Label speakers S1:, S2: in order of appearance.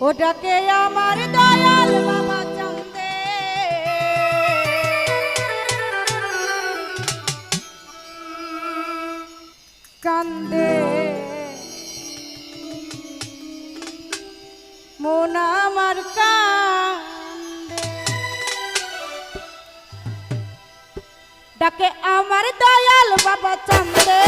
S1: ওটাকে আমার দয়াল বাবা চান্দে। কান্দে। মন আমার কান্দে। ডাকে আমার দয়াল বাবা চান্দে।